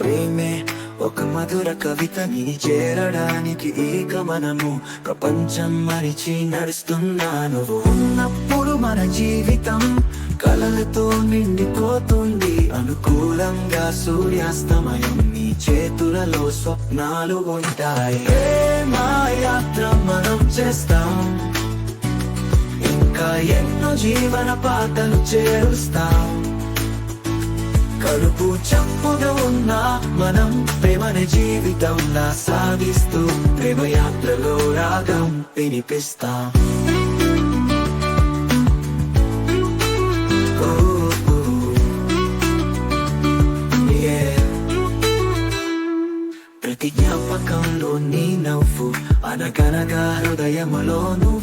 ప్రేమే ఒక మధుర కవితని చేరడానికి ఏక మనము ప్రపంచం మరిచి నడుస్తున్నాను ఉన్నప్పుడు మన జీవితం కలలతో నిండిపోతుంది. అనుకూలంగా సూర్యాస్తమయం నీ చేతులలో స్వప్నాలు ఉంటాయి. మా యాత్ర మనం చేస్తాం? ఇంకా ఎన్నో జీవన పాటలు చేరుస్తాం. కడుపు చంపుగా ఉన్న మనం ప్రేమని జీవితంలా సాగిస్తూ ప్రేమ యాత్రలో రాగం వినిపిస్తాం. ప్రతి జ్ఞాపకంలో నీ నవ్వు అనగనగా హృదయములోనూ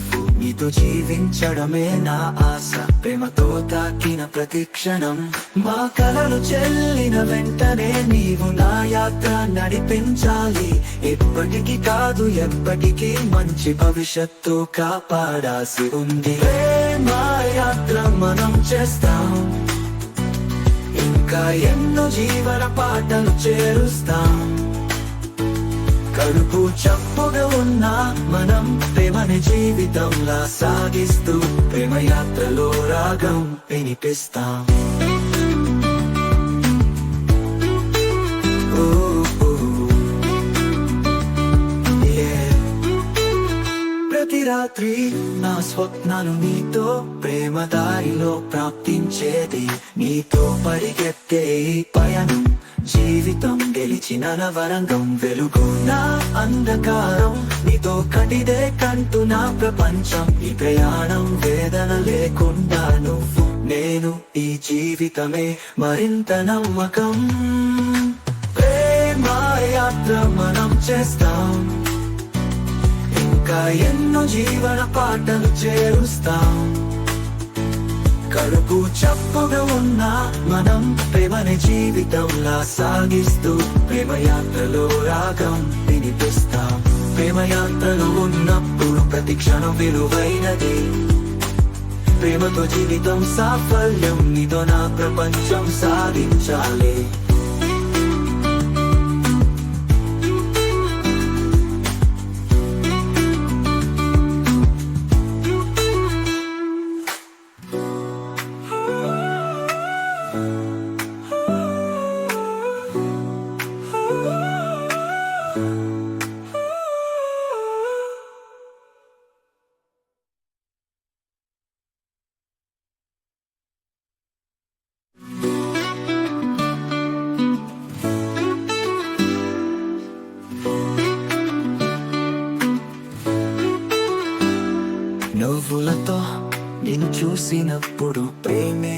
నీతో జీవించడమే నా ఆశ. ప్రేమతో తాకిన ప్రతి క్షణం. మా కలలు చెల్లిన వెంటనే నీవు నా యాత్ర నడిపించాలి. ఎప్పటికీ కాదు ఎప్పటికీ మంచి భవిష్యత్తు కాపాడాల్సి ఉంది. మా యాత్ర మనం చేస్తాం. ఇంకా ఎన్నో జీవన పాటలు చేరుస్తాం. కడుపు చప్పున ఉన్న మనం ప్రేమని జీవితంలా సాగిస్తూ ప్రేమ యాత్రలో రాగం వినిపిస్తాం. Oh, oh, ప్రతి రాత్రి నా స్వప్నాలు నీతో ప్రేమ దారిలో ప్రాప్తించేది నీతో పరిగెత్తే పయనం. జీవితం గెలిచిన నవరంగం వెలుగు నా అంధకారం. నీతో కటిదే కంటూ నా ప్రపంచం. ఈ ప్రయాణం వేదన లేకుండా నువ్వు నేను ఈ జీవితమే మరింత నమ్మకం. ప్రేమ యాత్ర మనం చేస్తాం. ఇంకా ఎన్నో జీవన పాటలు చేరుస్తాం. కడుపు చప్పుగా ఉన్న మనం ప్రేమని జీవితంలా సాగిస్తూ ప్రేమయాత్రలో రాగం వినిపిస్తాం. ప్రేమ యాత్రలో ఉన్నప్పుడు ప్రతి క్షణం విలువైనది. ప్రేమతో జీవితం సాఫల్యం నీతో నా ప్రపంచం సాధించాలి. నువ్వులతో నిన్ను చూసినప్పుడు ప్రేమే